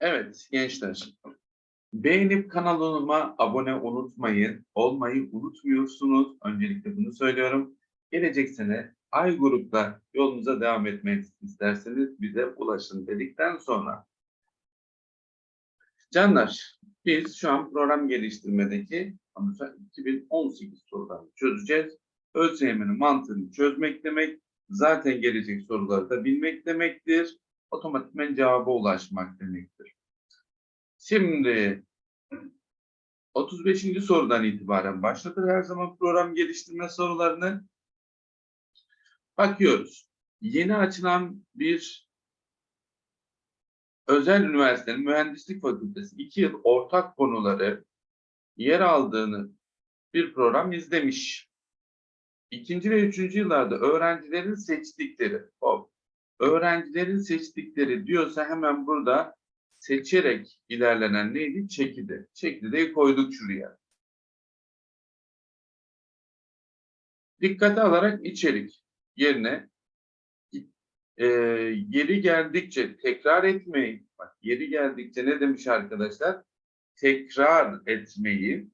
Evet gençler. Beğenip kanalıma abone unutmayın. Olmayı unutmuyorsunuz. Öncelikle bunu söylüyorum. Gelecek sene Ay grupta yolunuza devam etmek isterseniz bize ulaşın dedikten sonra. Canlar, biz şu an program geliştirmedeki 2018 sorularını çözeceğiz. ÖSYM'nin mantığını çözmek demek, zaten gelecek soruları da bilmek demektir. Otomatikmen cevaba ulaşmak demektir. Şimdi 35. sorudan itibaren başlatır her zaman program geliştirme sorularını. Bakıyoruz. Yeni açılan bir özel üniversitenin mühendislik fakültesi iki yıl ortak konuları yer aldığını bir program izlemiş. İkinci ve üçüncü yıllarda öğrencilerin seçtikleri, hop, öğrencilerin seçtikleri diyorsa hemen burada seçerek ilerlenen neydi? Çekide. Çekide koyduk şuraya. Dikkate alarak içerik yerine e, yeri geldikçe tekrar etmeyi, bak yeri geldikçe ne demiş arkadaşlar? Tekrar etmeyi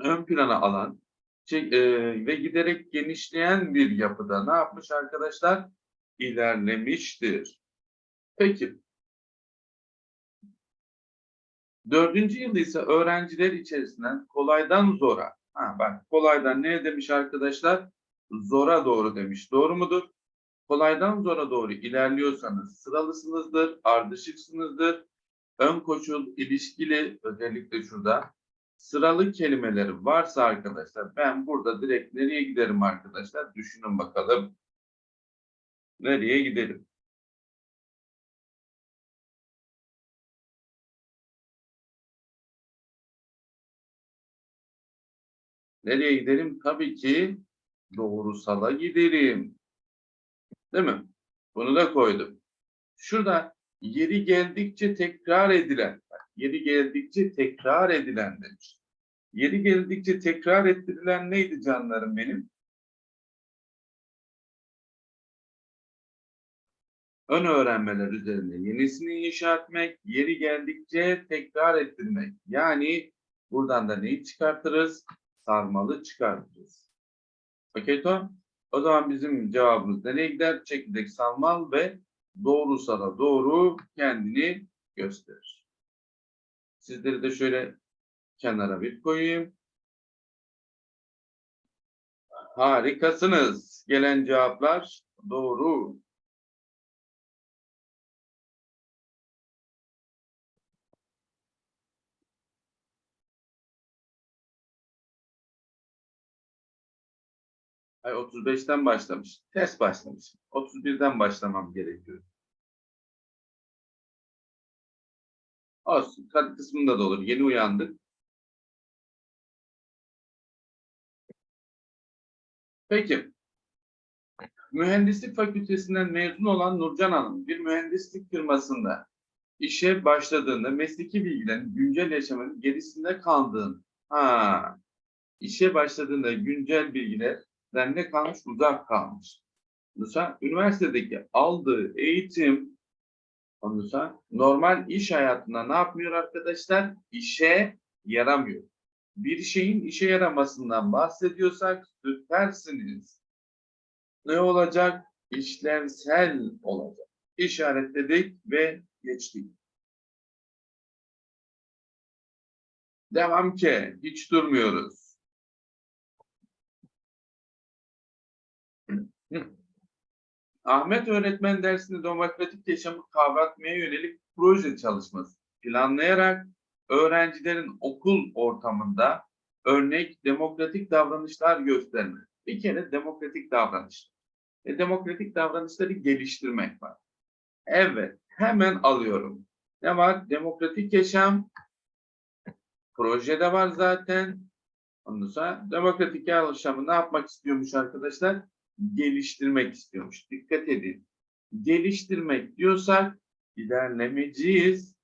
ön plana alan çek- e, ve giderek genişleyen bir yapıda ne yapmış arkadaşlar? İlerlemiştir. Peki. Dördüncü yıl ise öğrenciler içerisinden kolaydan zora. Ha bak kolaydan ne demiş arkadaşlar? Zora doğru demiş. Doğru mudur? Kolaydan zora doğru ilerliyorsanız sıralısınızdır, ardışıksınızdır. Ön koşul ilişkili özellikle şurada sıralı kelimeleri varsa arkadaşlar ben burada direkt nereye giderim arkadaşlar? Düşünün bakalım. Nereye gidelim? Nereye giderim? Tabii ki doğrusala giderim. Değil mi? Bunu da koydum. Şurada yeri geldikçe tekrar edilen, yeri geldikçe tekrar edilen demiş. Yeri geldikçe tekrar ettirilen neydi canlarım benim? Ön öğrenmeler üzerinde yenisini inşa etmek, yeri geldikçe tekrar ettirmek. Yani buradan da neyi çıkartırız? Sarmalı çıkartırız. Okey Tom? O zaman bizim cevabımız nereye gider? Çekirdek sarmal ve doğrusala doğru kendini gösterir. Sizleri de şöyle kenara bir koyayım. Harikasınız. Gelen cevaplar doğru. Ay 35'ten başlamış. Ters başlamış. 31'den başlamam gerekiyor. Olsun. Kat kısmında da olur. Yeni uyandık. Peki. Mühendislik fakültesinden mezun olan Nurcan Hanım bir mühendislik firmasında işe başladığında mesleki bilgilerin güncel yaşamın gerisinde kaldığını, ha, işe başladığında güncel bilgilerden ne kalmış? Uzak kalmış. Mesela üniversitedeki aldığı eğitim normal iş hayatında ne yapmıyor arkadaşlar? İşe yaramıyor. Bir şeyin işe yaramasından bahsediyorsak süpersiniz. Ne olacak? İşlevsel olacak. İşaretledik ve geçtik. Devam ki. Hiç durmuyoruz. Ahmet öğretmen dersinde demokratik yaşamı kavratmaya yönelik proje çalışması planlayarak öğrencilerin okul ortamında örnek demokratik davranışlar gösterme. Bir kere demokratik davranış. E, demokratik davranışları geliştirmek var. Evet, hemen alıyorum. Ne var? Demokratik yaşam. Projede var zaten. Ondan sonra demokratik yaşamı ne yapmak istiyormuş arkadaşlar? Geliştirmek istiyormuş. Dikkat edin. Geliştirmek diyorsak ilerlemeciyiz.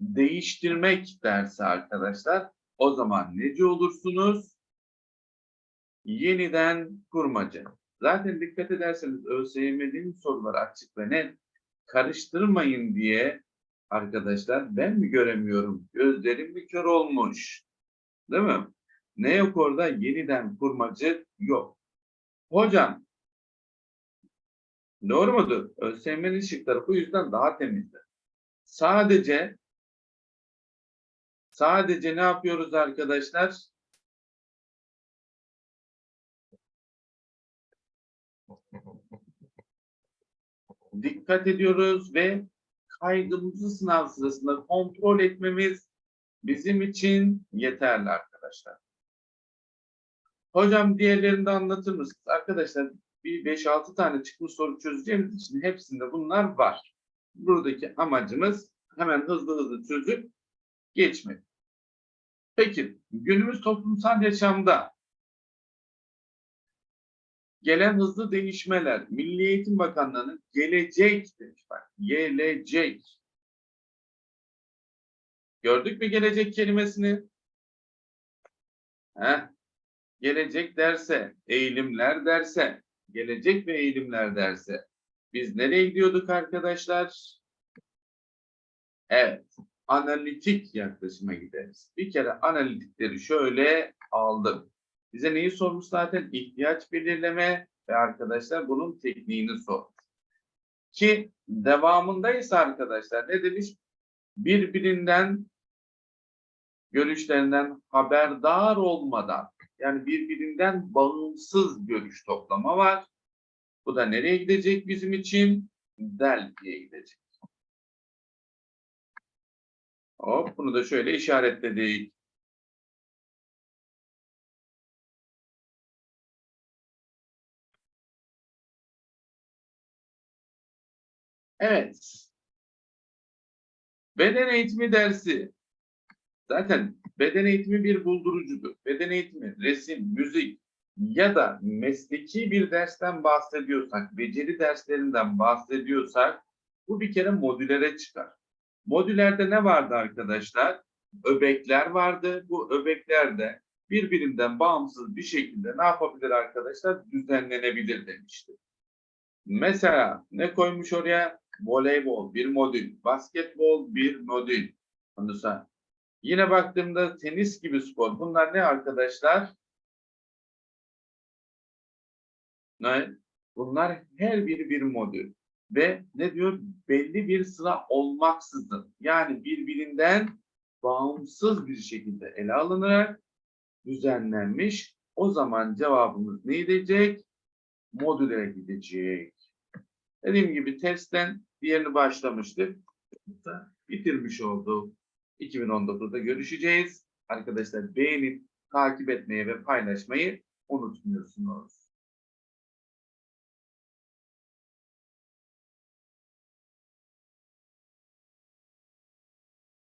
Değiştirmek derse arkadaşlar o zaman nece olursunuz? Yeniden kurmaca. Zaten dikkat ederseniz ÖSYM'nin soruları açık ve net karıştırmayın diye Arkadaşlar ben mi göremiyorum? Gözlerim mi kör olmuş? Değil mi? Ne yok orada? Yeniden kurmacı yok. Hocam doğru mudur? ÖSYM'nin şıkları bu yüzden daha temizdir. Sadece sadece ne yapıyoruz arkadaşlar? Dikkat ediyoruz ve kaygımızı sınav sırasında kontrol etmemiz bizim için yeterli arkadaşlar. Hocam diğerlerini de anlatır mısınız? Arkadaşlar bir 5-6 tane çıkmış soru çözeceğimiz için hepsinde bunlar var. Buradaki amacımız hemen hızlı hızlı çözüp geçmek. Peki günümüz toplumsal yaşamda gelen hızlı değişmeler Milli Eğitim Bakanlığı'nın gelecek demiş bak. Gelecek. Gördük mü gelecek kelimesini? Heh. Gelecek derse, eğilimler derse, gelecek ve eğilimler derse biz nereye gidiyorduk arkadaşlar? Evet, analitik yaklaşıma gideriz. Bir kere analitikleri şöyle aldım. Bize neyi sormuş zaten? İhtiyaç belirleme ve arkadaşlar bunun tekniğini sormuş. Ki devamındaysa arkadaşlar ne demiş? Birbirinden görüşlerinden haberdar olmadan yani birbirinden bağımsız görüş toplama var. Bu da nereye gidecek bizim için? Delphi'ye gidecek. Hop bunu da şöyle işaretledik. Evet. Beden eğitimi dersi. Zaten beden eğitimi bir buldurucudur. Beden eğitimi, resim, müzik ya da mesleki bir dersten bahsediyorsak, beceri derslerinden bahsediyorsak bu bir kere modülere çıkar. Modüllerde ne vardı arkadaşlar? Öbekler vardı. Bu öbekler de birbirinden bağımsız bir şekilde ne yapabilir arkadaşlar? Düzenlenebilir demişti. Mesela ne koymuş oraya? Voleybol bir modül, basketbol bir modül. Sonra Yine baktığımda tenis gibi spor. Bunlar ne arkadaşlar? Ne? Bunlar her biri bir modül. Ve ne diyor? Belli bir sıra olmaksızın. Yani birbirinden bağımsız bir şekilde ele alınarak düzenlenmiş. O zaman cevabımız ne gidecek? Modüle gidecek. Dediğim gibi testten diğerini başlamıştık. Bitirmiş olduk. 2019'da görüşeceğiz. Arkadaşlar beğenip takip etmeyi ve paylaşmayı unutmuyorsunuz.